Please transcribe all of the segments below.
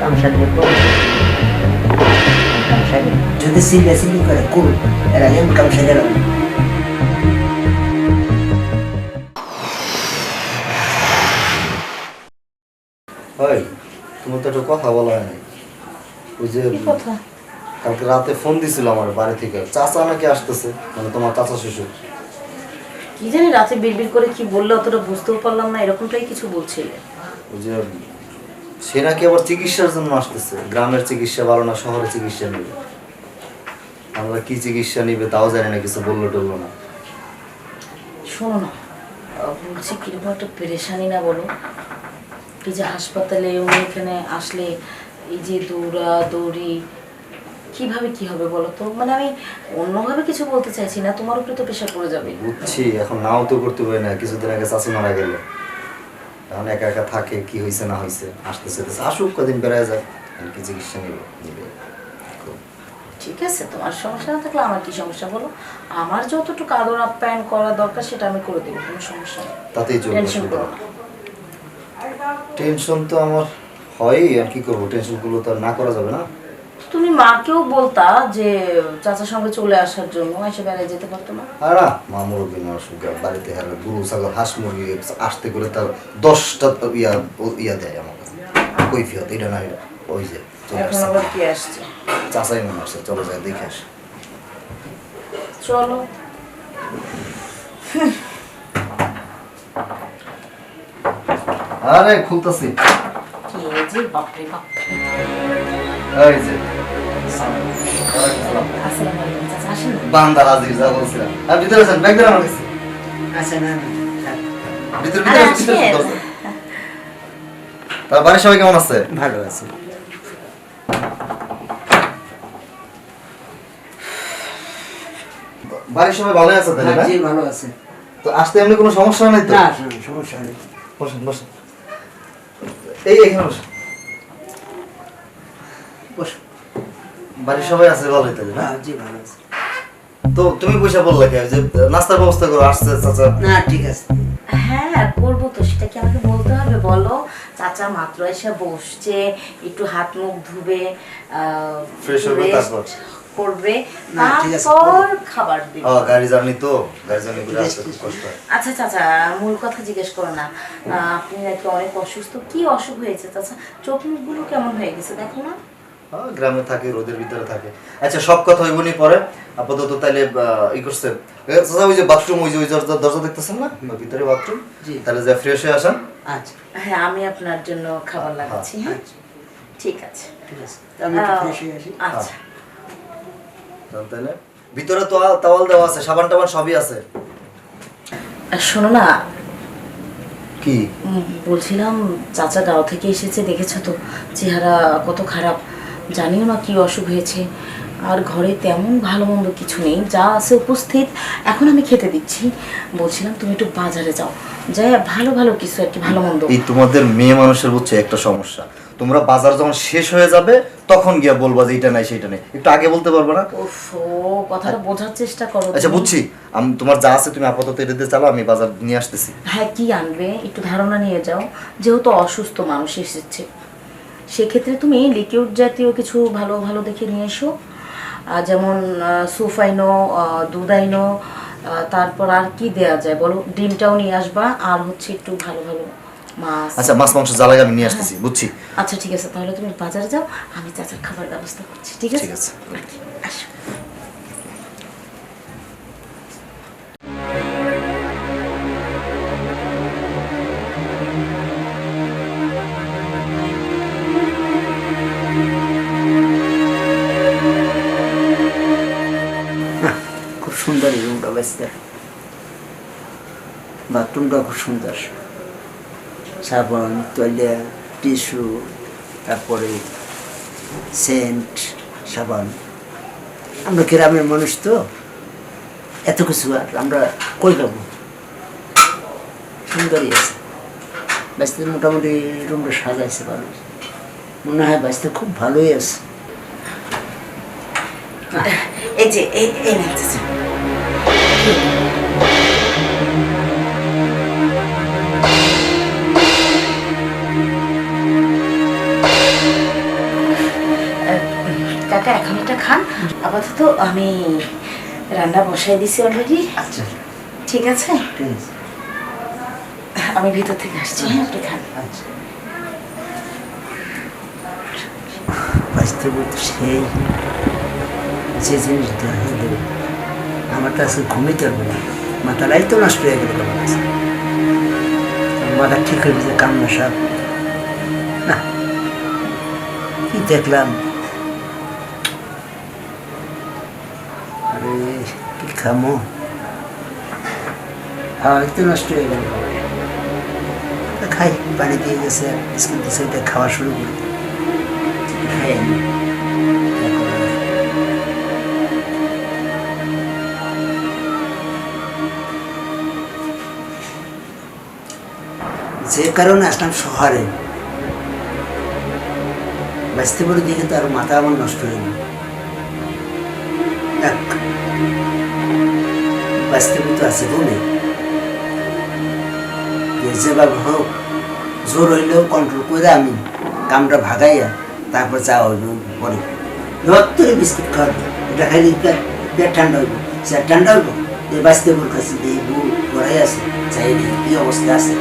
কামসাকে কামসাকে যদি সিলে সিলি করে কুল এর আগে আমি ভাই তোমার তো একটা কথা বলা হয় ওই যে কালকে রাতে ফোন দিছিল আমার বাড়ি থেকে। চাচা নাকি আসতেছে মানে তোমার চাচা শ্বশুর। কি জানি রাতে বিড়বিড় করে কি বললে অতটা বুঝতেও পারলাম না এরকমটাই কিছু বলছিলে। ওই যে সে নাকি আবার চিকিৎসার জন্য আসতেছে। গ্রামের চিকিৎসা ভালো না শহরে চিকিৎসা নিবে আমরা কি চিকিৎসা নিবে তাও জানি না কিছু বলল টললো না। শোনো না বলছি কীরকম একটা পেরেশানি না বলো? এই যে হাসপাতালে উনি এখানে আসলে এই যে দৌড়া দৌড়ি কীভাবে কি হবে বলো তো? মানে আমি অন্যভাবে কিছু বলতে চাইছি না তোমার উপরে তো প্রেশার পড়ে যাবে। বুঝছি এখন নাও তো করতে পারি না কিছুদিন আগে চাচি মারা গেল। এখন একা একা থাকে কি হয়েছে না হয়েছে আসতেছে তো আসুক কদিন বেড়ায় যায় আর কি চিকিৎসা নিবে? নিবে। ঠিক আছে তোমার সমস্যা না থাকলে আমার কি সমস্যা বলো? আমার যতটুকু আদর আপ্যায়ন করা দরকার সেটা আমি করে দেবো কোনো সমস্যা তাতেই চলবে টেনশন অসুবিধা করো টেনশন তো আমার হয়ই আর কি করব? টেনশনগুলো তো আর না করা যাবে না। তুমি মাকেও বলতা যে চাচার সঙ্গে চলে আসার জন্য এসে বেড়ায় যেতে পারতো না? আর মা মুরব্বী মানুষ বাড়িতে হার গরু ছাগল হাঁস মুরগি আসতে করে তার দশটা ইয়া ইয়া দেয় আমার কাছে। কৈফিয়ত এটা না এটা ওই যে এখন আবার কি আসছে? চাচাই মনে আসছে চলো যায় দেখে আসে। চলো। আরে খুলতাছি। কি যে বাপরে বাপ। এই যে আজির যা বলছিলাম। আর ভিতরে আছেন ব্যাগ দেন আমার আচ্ছা না ভিতরে ভিতরে। তার বাড়ির সবাই কেমন আছে? ভালো আছে। বাড়ির সবাই ভালো আছে তাহলে না? জি ভালো আছে। তো আসতে এমনি কোনো সমস্যা নাই তো? না সমস্যা নেই। বসেন বসেন। এই এখানে বসেন। বসো বাড়ির সবাই আছে ভালোই তাহলে না? জি ভালো আছে। তো তুমি পয়সা বললে কে যে নাস্তার ব্যবস্থা করো আসছে চাচা। না ঠিক আছে। হ্যাঁ করব তো সেটা কি আমাকে বলতে হবে? বলো চাচা মাত্র এসে বসছে একটু হাত মুখ ধুবে Fresh হবে তারপর? করবে না, ঠিক তারপর খাবার দিবে। ও গাড়ি জার্নি তো গাড়ি জার্নি করে আসতে কষ্ট আচ্ছা চাচা মূল কথা জিজ্ঞেস করো না। আহ, আপনি নাকি অনেক অসুস্থ? কি অসুখ হয়েছে চাচা? চোখ মুখগুলো কেমন হয়ে গেছে দেখো না। গ্রামে থাকে রোদের ভিতরে থাকে। আচ্ছা সব কথা হইব নি পরে। আপাতত আহ, ই করছে। ওই যে বাথরুম ওই যে ওই দরজা দরজা দেখতেছেন না? ভিতরে বাথরুম? তাহলে যা ফ্রেশ হয়ে আসেন। আচ্ছা। হ্যাঁ আমি আপনার জন্য খাবার লাগাচ্ছি হ্যাঁ। আচ্ছা ঠিক আছে। ঠিক আছে। আমি ফ্রেশ হয়ে আসি। আচ্ছা। তাহলে ভিতরে তো তাওয়াল দেওয়া আছে সাবান টাবান সবই আছে। আর শোনো না। কি? উম, বলছিলাম চাচা গাঁও থেকে এসেছে দেখেছ তো? চেহারা কত খারাপ। জানিও না কি অসুখ হয়েছে। আর ঘরে তেমন ভালো মন্দ কিছু নেই যা আছে উপস্থিত। এখন আমি খেতে দিচ্ছি। বলছিলাম তুমি একটু বাজারে যাও। যাই ভালো ভালো কিছু আর কি ভালো মন্দ। এই তোমাদের মেয়ে মানুষের বুঝছে একটা সমস্যা। তোমরা বাজার যখন শেষ হয়ে যাবে তখন গিয়া বলবা যে এটা নাই সেটা নেই। একটু আগে বলতে পারবে না? উফ ও কথাটা বোঝার চেষ্টা করো আচ্ছা বুঝছি। আমি তোমার যা আছে তুমি আপাতত এটা দিয়ে চালাও আমি বাজার নিয়ে আসতেছি। হ্যাঁ কি আনবে? একটু ধারণা নিয়ে যাও। যেহেতু অসুস্থ মানুষ এসেছে। সেক্ষেত্রে তুমি লিকিউড জাতীয় কিছু ভালো ভালো দেখে নিয়ে এসো। যেমন সুফাইনো দুধাইনো তারপর আর কি দেয়া যায় বলো? ডিমটাও নিয়ে আসবা আর হচ্ছে একটু ভালো ভালো মাছ। আচ্ছা মাছ মাংস আমি নিয়ে আসতেছি বুঝছি। আচ্ছা ঠিক আছে তাহলে তুমি বাজারে যাও আমি চাচার খাবার ব্যবস্থা করছি ঠিক আছে? ঠিক আছে। আসো। এই বাথরুমটা খুব সুন্দর। সাবান তৈলিয়া টিস্যু, তারপরে সেন্ট, সাবান। আমরা গ্রামের মানুষ তো, এত কিছু আর আমরা কই পাবো সুন্দরই আছে। বাঁচতে মোটামুটি রুমটা সাজাইছে ভালো মনে হয় বাঁচতে খুব ভালোই আছে। এই যে, এই এই কাকা এখন একটা খান। আপাতত আমি রান্না বসাই দিছি অলরেডি আচ্ছা। ঠিক আছে? আমি ভিতর থেকে আসছি হ্যাঁ আপনি খান। আচ্ছা। বাস্তবতা সেই যে জিনিস হ্যাঁ, আমার তো আজকে ঘুমিতে পারব না। মাথাটাই তো নষ্ট হয়ে গেল আমার কাছে মাথা ঠিক হয়ে গেছে, কান্না সাপ। না, কি দেখলাম? আরে, কি খামো? হাওয়াই তো নষ্ট হয়ে গেল। খাই, পানি দিয়ে গেছে, বিস্কুট দিয়েছে এটা খাওয়া শুরু করি। খাই যে কারণে আসলাম শহরে। বাঁচতে পারে দেখে তো আর মাথা আমার নষ্ট হয়ে গেল বাঁচতে তো আছে বলে। যেভাবে হোক, জোর হইলেও কন্ট্রোল করে আমি কামটা ভাগাইয়া তারপর চা হইব পরে ধরে বিস্কুট খাওয়াবো এটা খাইলে পেট ঠান্ডা হইব? সে ঠান্ডা হইব? এই বাঁচতে বল কাছে এই বউ পড়াই আছে চাই কি অবস্থা আছে?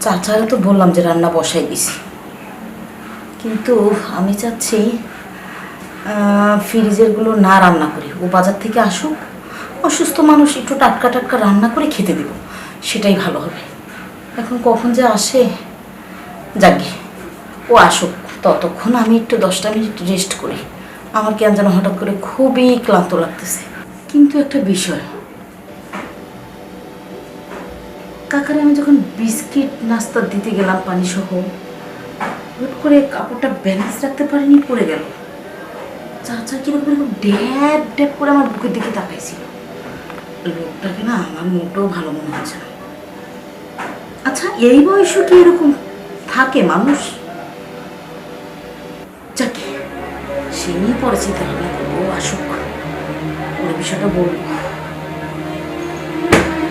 চাচারা তো বললাম যে রান্না বসাই দিছি। কিন্তু আমি চাচ্ছি আহ, ফ্রিজেরগুলো না রান্না করি। ও বাজার থেকে আসুক অসুস্থ মানুষ একটু টাটকা টাটকা রান্না করে খেতে দেব। সেটাই ভালো হবে। এখন কখন যে আসে যাকে ও আসুক। ততক্ষণ আমি একটু দশটা মিনিট রেস্ট করি। আমার কেন যেন হঠাৎ করে খুবই ক্লান্ত লাগতেছে। কিন্তু একটা বিষয়। কাকারে আমি যখন বিস্কিট, নাস্তা দিতে গেলাম পানি সহ হুট করে কাপড়টা ব্যালেন্স রাখতে পারিনি, পড়ে গেল। চাচা কীরকম এরকম ড্যাব ড্যাব করে আমার বুকের দিকে তাকাইছিল। লোকটাকে না আমার মোটেও ভালো মনে হচ্ছে না। আচ্ছা এই বয়সে কি এরকম থাকে মানুষ? সে নিয়ে করব ও আসুক। ওর বিষয়টা বলব।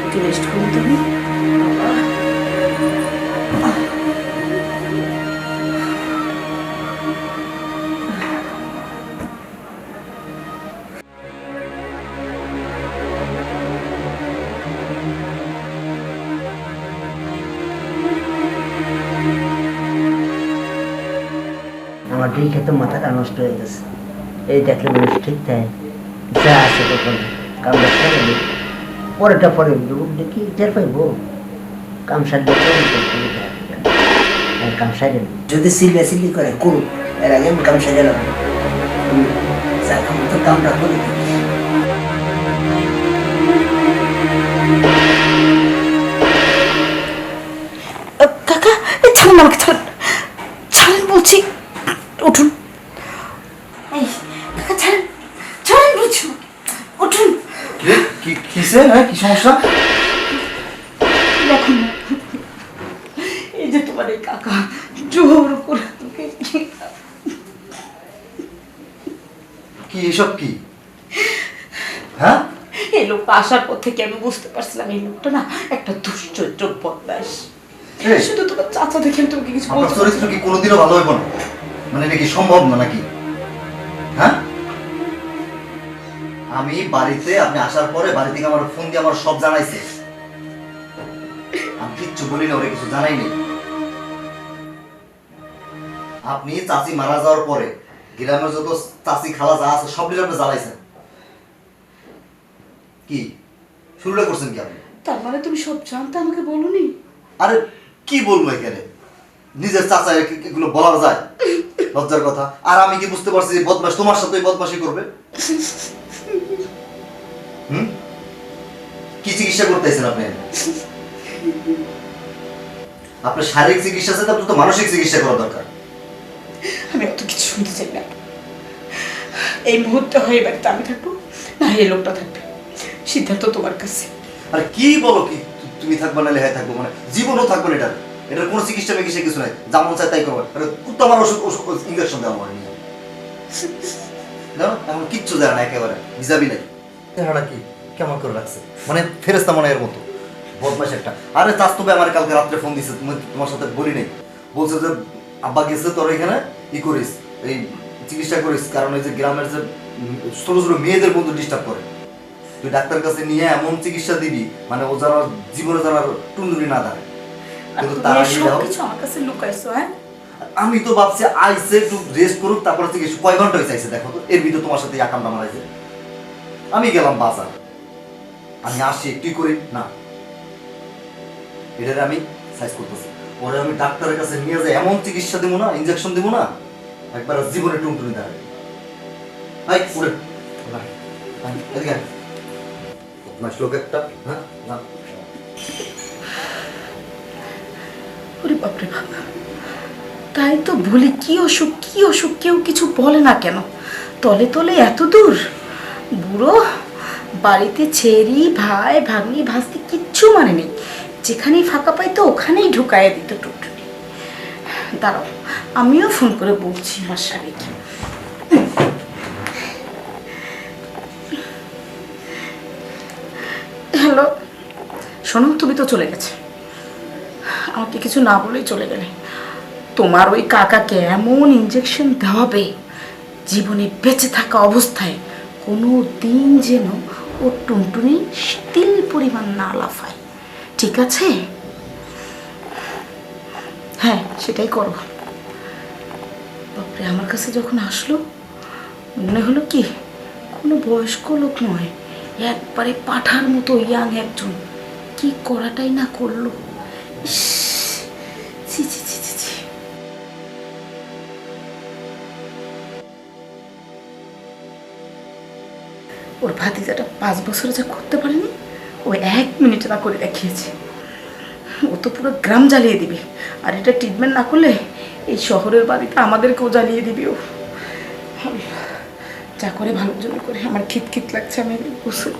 একটু রেস্ট করি তুমি। আমার ঠিক খেতে মাথাটা নষ্ট হয়ে গেছে। এই দেখলে মানুষ ঠিক তাই। যা আছে তখন কাম দেখতে গেলে পরেটা পরে দেখি টের পাইবো? কাম সারলে কাম সারে যদি সিলিয়া সিলি করে করুক। এর আগে আমি কাম সারে লাগবো তো কামটা করি কাকা এই ছাড়েন আমাকে ছাড়েন। ছাড়েন বলছি। কিসে হ্যাঁ কি সমস্যা দেখুন না। এই যে তোমার এই কাকা জোর করে তোকে কি এসব কি হ্যাঁ এই লোকটা আসার পর থেকে আমি বুঝতে পারছিলাম এই লোকটা না একটা দুশ্চরিত্র বদমাস এই, শুধু তোমার চাচা দেখে আমি তোমাকে কিছু আপনার বলতে চরিত্র কি কোনোদিনও ভালো হইব না মানে এটা কি সম্ভব না নাকি হ্যাঁ আমি বাড়িতে আপনি আসার পরে বাড়ি থেকে আমার ফোন দিয়ে আমার সব জানাইছে। আমি কিচ্ছু বলি না ওরে কিছু জানাই নেই। আপনি চাচি মারা যাওয়ার পরে গ্রামের যত চাচি খালা যা আছে সব আপনি জ্বালাইছেন কি? শুরুটা করছেন কি আপনি? তার মানে তুমি সব জানতে আমাকে বলনি? আরে কি বলব এখানে? নিজের চাচা এগুলো বলা যায়। লজ্জার কথা। আর আমি কি বুঝতে পারছি যে বদমাস তোমার সাথে বদমাসি করবে? হুম? কি চিকিৎসা করতেছেন আপনি? আপনার শারীরিক চিকিৎসা আছে আপনার তো মানসিক চিকিৎসা করা দরকার। আমি অত কিছু শুনতে চাই না। এই মুহূর্তে হয়ে বাড়িতে আমি থাকব না এই লোকটা থাকবে। সিদ্ধান্ত তোমার কাছে। আরে কি বলো কি? তুমি থাকবে না লেহাই থাকব মানে জীবনও থাকবে না এটার এটার কোনো চিকিৎসা মেকিৎসা কিছু নাই। যেমন চাই তাই করবে আরে কুত্তা আমার ওষুধ ওষুধ ইঞ্জেকশন দেওয়া আমার নিয়ে এখন কিচ্ছু জানে একেবারে। ভিজাবি নাই। চেহারা কি? কেমন করে রাখছে মানে ফেরেস্তা মনে এর মতো। বদমাস একটা। আরে চাষ তবে আমার কালকে রাত্রে ফোন দিছে তুমি তোমার সাথে বলি নাই। বলছে যে আব্বা গেছে তোর এখানে ই করিস এই চিকিৎসা করিস কারণ এই যে গ্রামের যে উম, ছোট ছোট মেয়েদের মধ্যে ডিস্টার্ব করে। তুই ডাক্তার কাছে নিয়ে এমন চিকিৎসা দিবি মানে ও যারা জীবনে যারা টুনটুনি না দাঁড়ায় কিন্তু তার আমার কাছে লুকাইছো হ্যাঁ? আমি তো ভাবছি আইসে একটু রেস্ট করুক তারপরে কয় ঘণ্টা হয়েছে দেখো তো। এর ভিতরে তোমার সাথে একামটা মারাইছে। আমি গেলাম বাজার। আমি আসি একটু করি, না। এটারে আমি সাইজ করতেছি। পরে আমি ডাক্তারের কাছে নিয়ে যাই, এমন চিকিৎসা দিব না ইনজেকশন দিব না, একবার জীবনে টুনটুনি দাঁড়ায়। হাই উড়ে ওরে বাপরে বাপ। তাই তো ভুলি কি অসুখ কি অসুখ, কেউ কিছু বলে না কেন? তলে তলে এত দূর? বুড়ো, বাড়িতে ছেড়ি, ভাই, ভাগ্নি, ভাসতে কিচ্ছু মানে নেই। যেখানেই ফাঁকা পাই তো ওখানেই ঢুকায় দিত টুকটুনি দাঁড়াও, আমিও ফোন করে বলছি আমার স্বামীকে হ্যালো, শোনো, তুমি তো চলে গেছে। আমাকে কিছু না বলেই চলে গেলে। তোমার ওই কাকাকে এমন ইঞ্জেকশন দেওয়াবে, জীবনে বেঁচে থাকা অবস্থায় কোনো দিন যেন ও টুনটুনি তিল পরিমাণ না লাফায়। ঠিক আছে? হ্যাঁ সেটাই করো বাপরে আমার কাছে যখন আসলো মনে হলো কি কোনো বয়স্ক লোক নয় একবারে পাঠার মতো ইয়াং একজন। কি করাটাই না করল? ইস, ওর ভাতিজাটা পাঁচ বছরে যা করতে পারেনি, ও এক মিনিটে তা করে দেখিয়েছে। ও তো পুরো গ্রাম জ্বালিয়ে দিবে। আর এটা ট্রিটমেন্ট না করলে এই শহরের বাড়িতে আমাদেরকেও জ্বালিয়ে দিবে ও। যা করে ভালোর জন্য করে, আমার খিত খিত লাগছে, আমি গোসল